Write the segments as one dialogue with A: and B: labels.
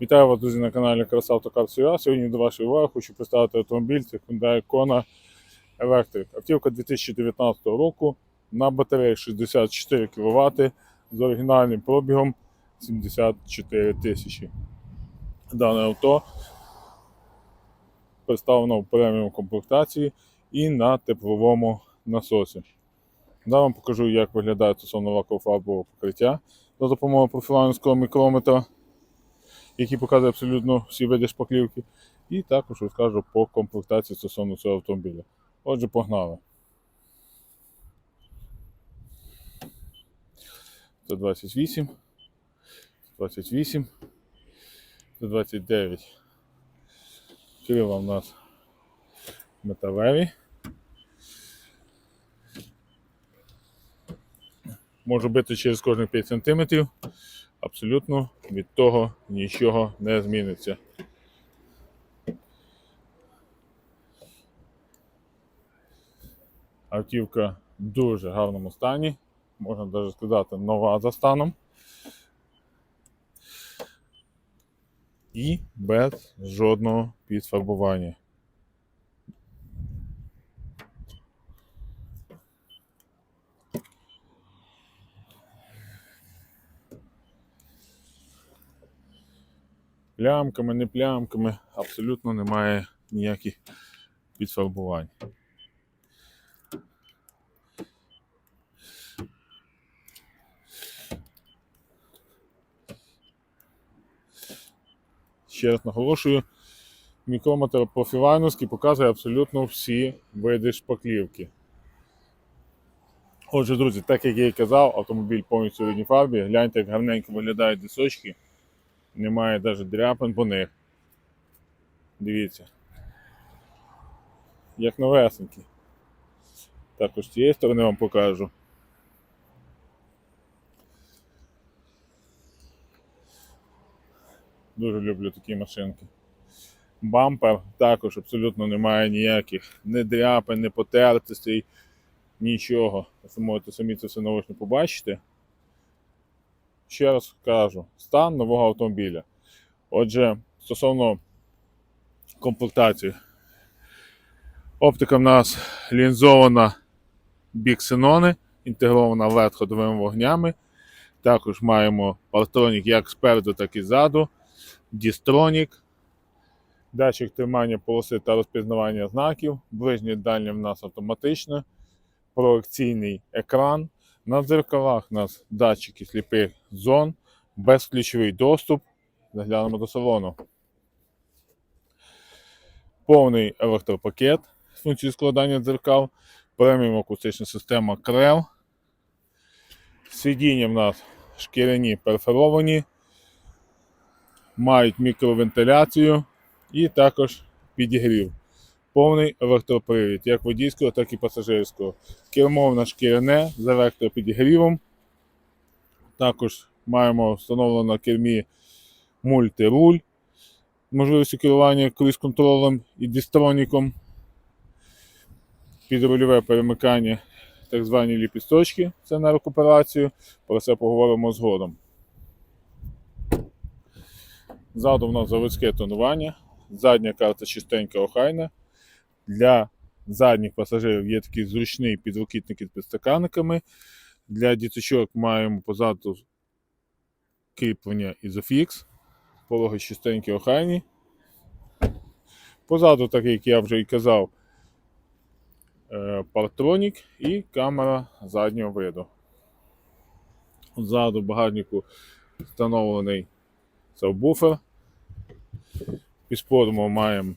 A: Вітаю вас, друзі, на каналі Краса Автокар Сьогодні до вашої уваги хочу представити автомобіль. Це Hyundai Kona Electric. Автівка 2019 року на батареї 64 кВт з оригінальним пробігом 74 тисячі. Дане авто представлено в преміум комплектації і на тепловому насосі. Зараз вам покажу, як виглядає стосовно лакофарбового покриття за допомогою профіланського мікрометра який показує абсолютно всі види шпаклівки. І також розкажу по комплектації стосовно цього автомобіля. Отже, погнали. 128, 128, 129. Крила у нас металеві. Може бити через кожних 5 см абсолютно від того нічого не зміниться. Автівка в дуже гарному стані, можна навіть сказати, нова за станом. І без жодного підфарбування. Плямками, не плямками, абсолютно немає ніяких підфарбувань. Ще раз наголошую, мікрометр профілайновський показує абсолютно всі види шпаклівки. Отже, друзі, так як я і казав, автомобіль повністю в рідній фарбі. Гляньте, як гарненько виглядають дисочки немає навіть дряпин по них. Дивіться. Як новесенькі. Також з цієї сторони вам покажу. Дуже люблю такі машинки. Бампер також абсолютно немає ніяких ні дряпин, ні потертостей, нічого. Ви можете самі це все наочно побачити ще раз кажу, стан нового автомобіля. Отже, стосовно комплектації, оптика в нас лінзована біксенони, інтегрована LED ходовими вогнями. Також маємо партронік як спереду, так і ззаду, дістронік, датчик тримання полоси та розпізнавання знаків, ближнє дальнє в нас автоматичне, проекційний екран. На дзеркалах у нас датчики сліпих зон, безключовий доступ. Заглянемо до салону. Повний електропакет з функцією складання дзеркал, преміум акустична система крел. Сидіння в нас шкіряні перфоровані, мають мікровентиляцію і також підігрів повний електропривід, як водійського, так і пасажирського. Кермо в нас шкіряне з електропідігрівом. Також маємо встановлено на кермі мультируль, можливістю керування круїз-контролем і дистроніком. Підрульове перемикання, так звані ліпісточки, це на рекуперацію. Про це поговоримо згодом. Ззаду в нас заводське тонування, задня карта чистенька охайна. Для задніх пасажирів є такий зручний підлокітник із підстаканниками. Для діточок маємо позаду кріплення Isofix, пологи чистенькі охайні. Позаду, так як я вже і казав, партронік і камера заднього виду. Ззаду багажнику встановлений сабвуфер. Під сподом маємо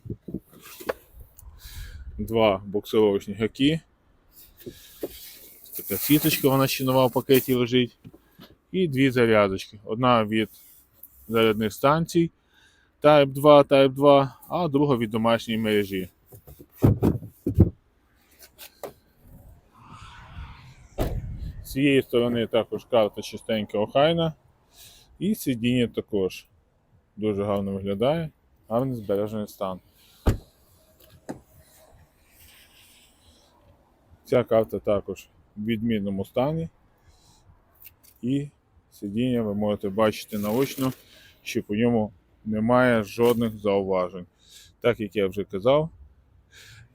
A: два боксировочні гаки. Така сіточка, вона ще нова в пакеті лежить. І дві зарядочки. Одна від зарядних станцій Type 2, Type 2, а друга від домашньої мережі. З цієї сторони також карта чистенька охайна. І сидіння також дуже гарно виглядає, гарний збережений стан. Ця карта також в відмінному стані. І сидіння ви можете бачити наочно, що по ньому Немає жодних зауважень. Так як я вже казав,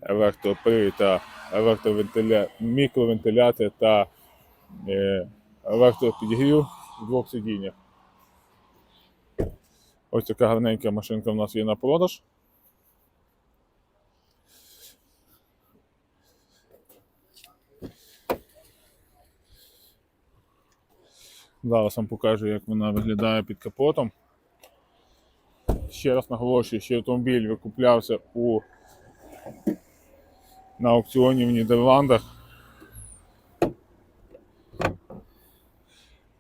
A: електропривід та електровентиля... мікровентиляція та е, електропідігрів в двох сидіннях. Ось така гарненька машинка в нас є на продаж. Зараз вам покажу, як вона виглядає під капотом. Ще раз наголошую, що автомобіль викуплявся у на аукціоні в Нідерландах.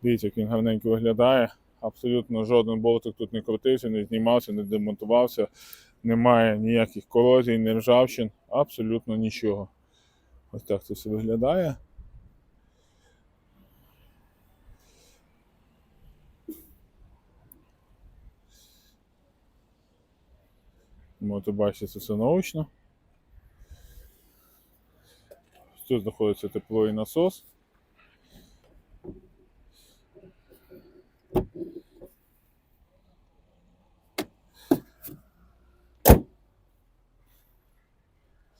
A: Дивіться, як він гарненько виглядає. Абсолютно жоден болтик тут не крутився, не знімався, не демонтувався. Немає ніяких корозій, не ржавчин, абсолютно нічого. Ось так це все виглядає. Можете бачити це все наочно. Тут знаходиться тепловий насос.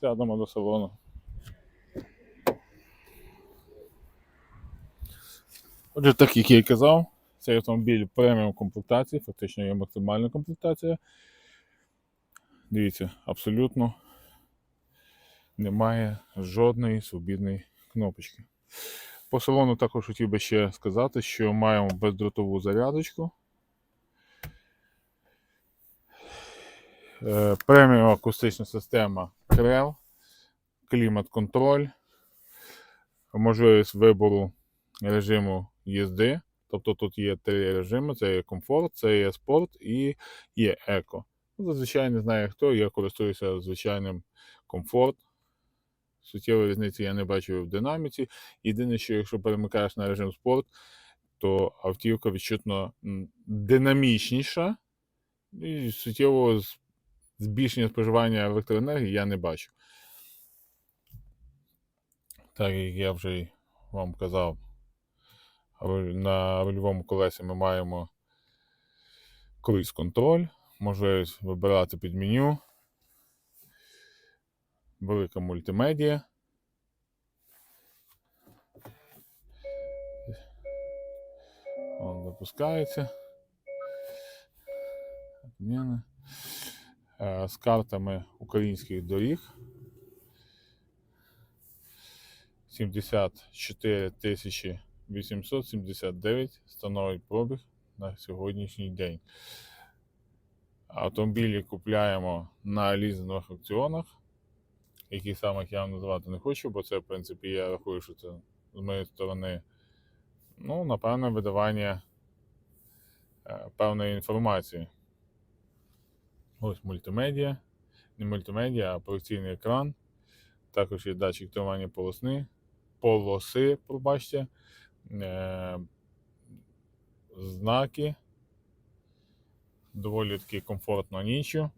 A: Сядемо до салону. Отже, так як я і казав, цей автомобіль преміум комплектації, фактично є максимальна комплектація. Дивіться, абсолютно немає жодної свобідної кнопочки. По салону також хотів би ще сказати, що маємо бездротову зарядочку. Е, Преміум акустична система крел, клімат-контроль, можливість вибору режиму їзди. Тобто тут є три режими: це є комфорт, це є спорт і є еко. Ну, Зазвичай не знаю хто, я користуюся звичайним комфорт. Суттєвої різниці я не бачу в динаміці. Єдине, що якщо перемикаєш на режим спорт, то автівка відчутно динамічніша і суттєвого збільшення споживання електроенергії я не бачу. Так як я вже вам казав, на рульовому колесі ми маємо круїз контроль, можливість вибирати під меню, велика мультимедіа. Он запускається. Е, З картами українських доріг. 74 879 становить пробіг на сьогоднішній день. Автомобілі купляємо на лізингових аукціонах, які саме я вам називати не хочу, бо це, в принципі, я рахую, що це з моєї сторони, ну, напевне, видавання е, певної інформації. Ось мультимедіа, не мультимедіа, а проекційний екран. Також є датчик тримання полосни, полоси, пробачте, е, знаки. Доволі таки комфортно нічу.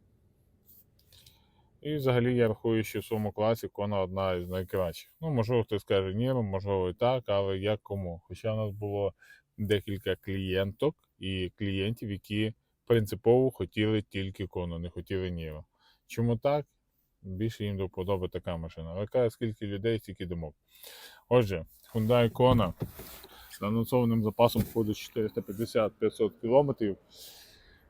A: І взагалі я рахую, що в своєму класі Кона одна із найкращих. Ну, можливо, хтось скаже ні, можливо і так, але як кому. Хоча в нас було декілька клієнток і клієнтів, які принципово хотіли тільки Кону, не хотіли Ніро. Чому так? Більше їм до вподоби така машина. Але каже, скільки людей, стільки думок. Отже, Hyundai Kona з анонсованим запасом входить 450-500 км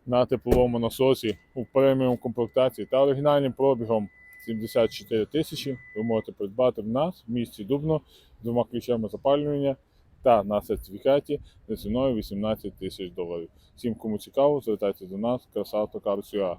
A: на тепловому насосі у преміум комплектації та оригінальним пробігом 74 тисячі. Ви можете придбати в нас в місті Дубно з двома ключами запалювання та на сертифікаті за ціною 18 тисяч доларів. Всім, кому цікаво, звертайтеся до нас, краса Автокар.ua.